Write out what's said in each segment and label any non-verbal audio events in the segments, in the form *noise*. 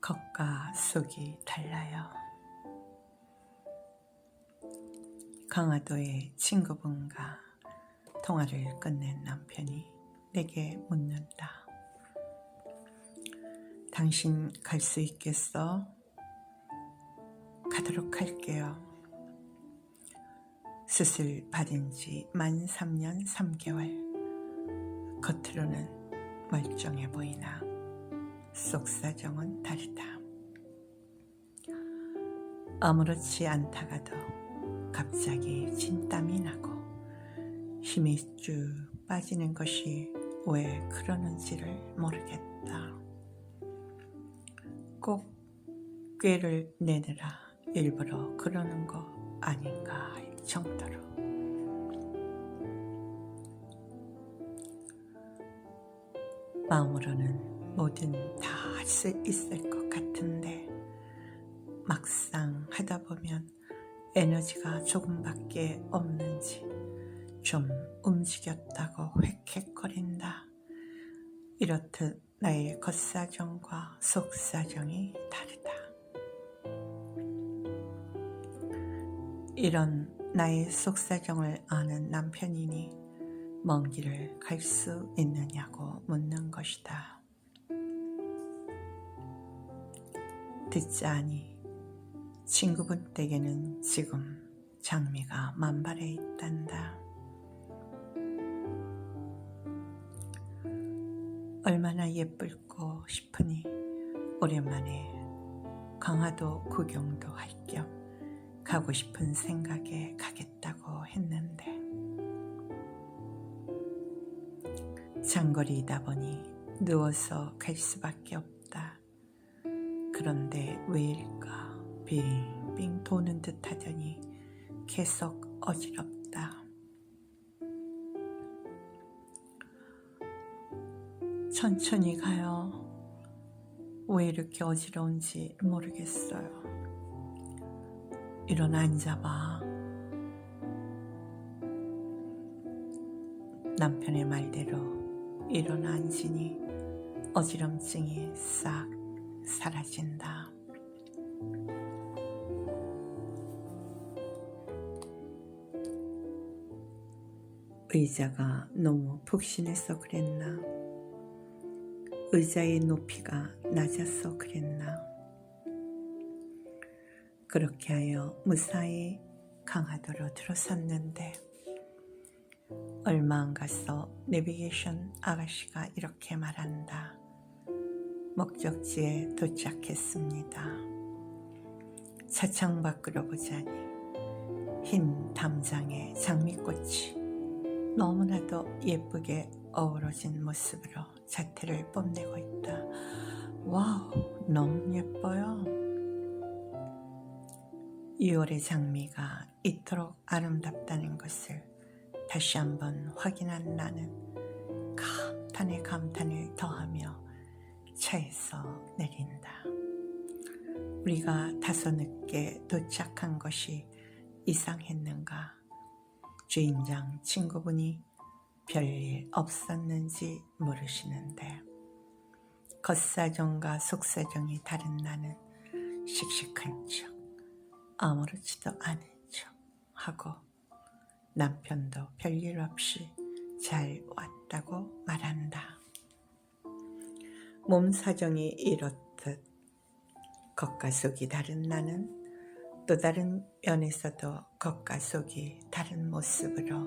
겉과 속이 달라요. 강화도의 친구분과 통화를 끝낸 남편이 내게 묻는다. 당신 갈 수 있겠어? 가도록 할게요. 수술 받은 지 만 3년 3개월. 겉으로는 멀쩡해 보이나 속사정은 다르다. 아무렇지 않다가도 갑자기 진땀이 나고 힘이 쭉 빠지는 것이 왜 그러는지를 모르겠다. 꼭 꾀를 내느라 일부러 그러는 거 아닌가 할 정도로. 마음으로는 뭐든 다 할 수 있을 것 같은데 막상 하다 보면 에너지가 조금밖에 없는지 좀 움직였다고 획획거린다. 이렇듯 나의 겉사정과 속사정이 다르다. 이런 나의 속사정을 아는 남편이니 먼 길을 갈 수 있느냐고 묻는 것이다. 듣자니 친구분 댁에는 지금 장미가 만발해 있단다. 얼마나 예쁠고 싶으니 오랜만에 강화도 구경도 할 겸 가고 싶은 생각에 가겠다고 했는데 장거리이다 보니 누워서 갈 수밖에 없다. 그런데 왜일까 빙빙 도는 듯 하더니 계속 어지럽다. 천천히 가요. 왜 이렇게 어지러운지 모르겠어요. 일어나 앉아봐. 남편의 말대로 일어나 앉으니 어지럼증이 싹 사라진다. 의자가 너무 푹신해서 그랬나? 의자의 높이가 낮아서 그랬나? 그렇게 하여 무사히 강화도로 들어섰는데 얼마 안 가서 내비게이션 아가씨가 이렇게 말한다. 목적지에 도착했습니다. 차창 밖으로 보자니 흰 담장에 장미꽃이 너무나도 예쁘게 어우러진 모습으로 자태를 뽐내고 있다. 와우, 너무 예뻐요. 6월의 장미가 이토록 아름답다는 것을 다시 한번 확인한 나는 감탄에 감탄을 더하며 차에서 내린다. 우리가 다소 늦게 도착한 것이 이상했는가? 주인장 친구분이 별일 없었는지 모르시는데 겉사정과 속사정이 다른 나는 씩씩한 척 아무렇지도 않은 척 하고 남편도 별일 없이 잘 왔다고 말한다. 몸 사정이 이렇듯 겉과 속이 다른 나는 또 다른 면에서도 겉과 속이 다른 모습으로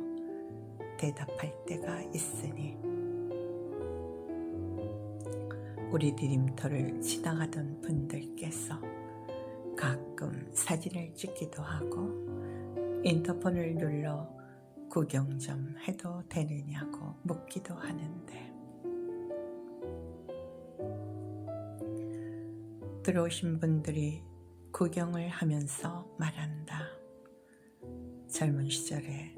대답할 때가 있으니 우리 디딤터를 지나가던 분들께서 가끔 사진을 찍기도 하고 인터폰을 눌러 구경 좀 해도 되느냐고 묻기도 하는데 들어오신 분들이 구경을 하면서 말한다. 젊은 시절에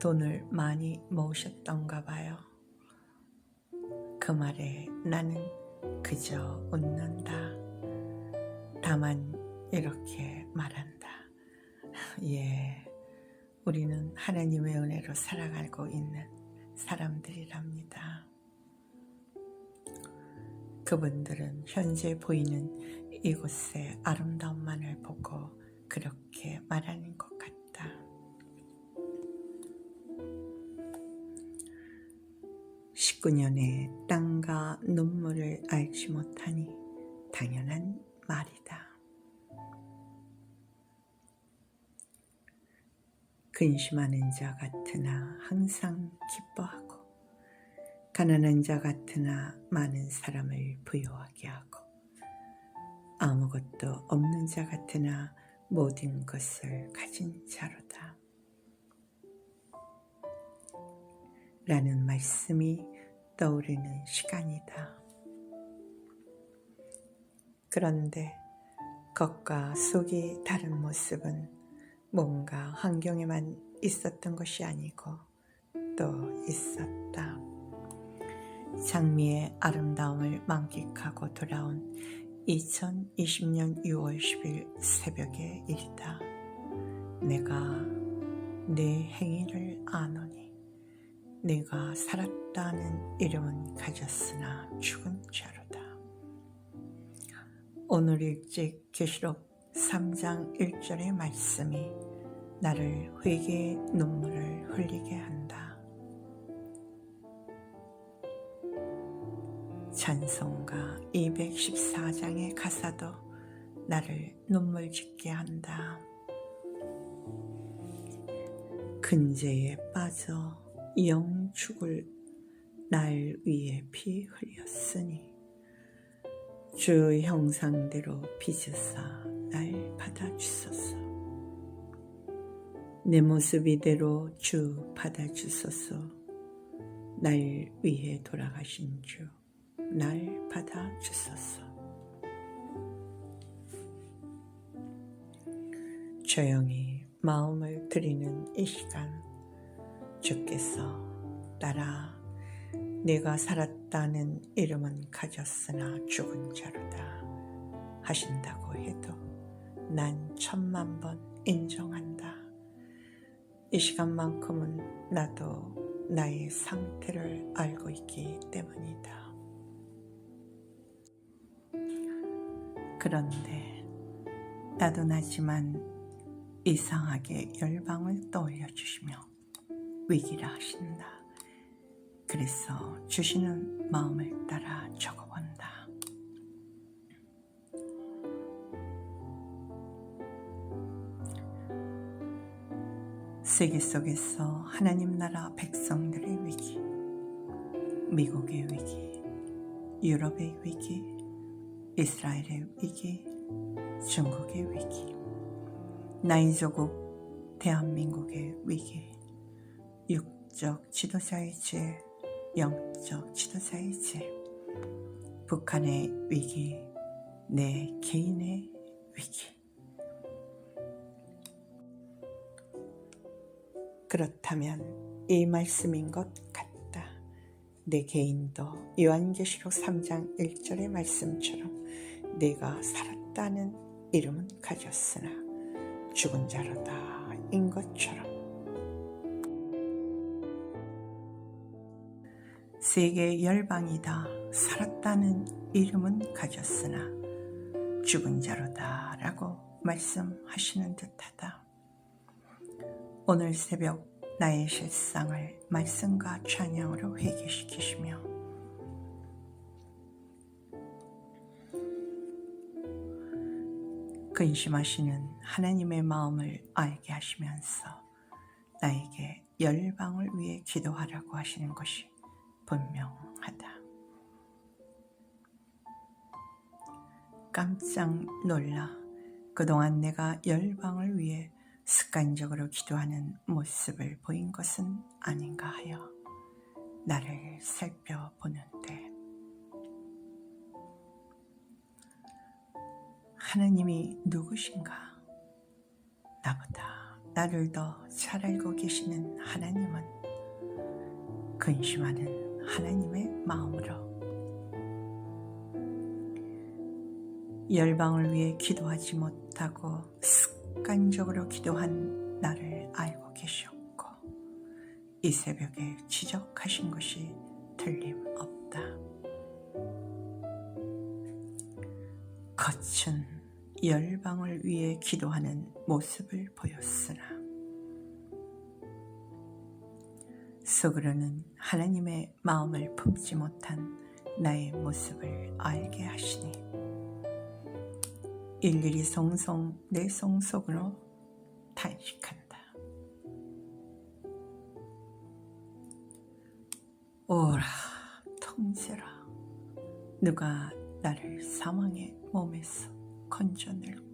돈을 많이 모으셨던가 봐요. 그 말에 나는 그저 웃는다. 다만 이렇게 말한다. *laughs* 예, 우리는 하나님의 은혜로 살아가고 있는 사람들이랍니다. 그분들은 현재 보이는 이곳의 아름다움만을 보고 그렇게 말하는 것 같다. 19년의 땅과 눈물을 알지 못하니 당연한 말이다. 근심하는 자 같으나 항상 기뻐하고 가난한 자 같으나 많은 사람을 부유하게 하고 아무것도 없는 자 같으나 모든 것을 가진 자로다. 라는 말씀이 떠오르는 시간이다. 그런데 겉과 속이 다른 모습은 뭔가 환경에만 있었던 것이 아니고 또 있었다. 장미의 아름다움을 만끽하고 돌아온 2020년 6월 10일 새벽의 일이다. 내가 내 행위를 아노니 내가 살았다는 이름은 가졌으나 죽은 자로다. 오늘 일찍 계시록 3장 1절의 말씀이 나를 회개의 눈물을 흘리게 한다. 찬송가 214장의 가사도 나를 눈물 짓게 한다. 근제에 빠져 영 죽을 날 위에 피 흘렸으니 주 형상대로 빚으사 날 받아주소서. 내 모습 이대로 주 받아주소서. 날 위해 돌아가신 주, 날 받아주소서. 조용히 마음을 드리는 이 시간, 주께서 따라 내가 살았다는 이름은 가졌으나 죽은 자로다 하신다고 해도 난 천만 번 인정한다. 이 시간만큼은 나도 나의 상태를 알고 있기 때문이다. 그런데 나도 나지만 이상하게 열방을 떠올려 주시며 위기라 하신다. 그래서 주시는 마음을 따라 적어 세계 속에서 하나님 나라 백성들의 위기, 미국의 위기, 유럽의 위기, 이스라엘의 위기, 중국의 위기, 나이 조국 대한민국의 위기, 육적 지도자의 죄, 영적 지도자이지 북한의 위기, 내 개인의 위기. 그렇다면 이 말씀인 것 같다. 내 개인도 요한계시록 3장 1절의 말씀처럼 내가 살았다는 이름은 가졌으나 죽은 자로다 인 것처럼 세계 열방이다 살았다는 이름은 가졌으나 죽은 자로다 라고 말씀하시는 듯하다. 오늘 새벽 나의 실상을 말씀과 찬양으로 회개시키시며 근심하시는 하나님의 마음을 알게 하시면서 나에게 열방을 위해 기도하라고 하시는 것이 분명하다. 깜짝 놀라 그동안 내가 열방을 위해 습관적으로 기도하는 모습을 보인 것은 아닌가 하여 나를 살펴보는데 하나님이 누구신가? 나보다 나를 더 잘 알고 계시는 하나님은 근심하는 하나님의 마음으로 열방을 위해 기도하지 못하고 습 관적으로 기도한 나를 알고 계셨고 이 새벽에 지적하신 것이 틀림없다. 거친 열방을 위해 기도하는 모습을 보였으나 속으로는 하나님의 마음을 품지 못한 나의 모습을 알게 하시니 일일이 송송 내 송속으로 탄식한다. 오라 통제라 누가 나를 사망의 몸에서 건져낼꼬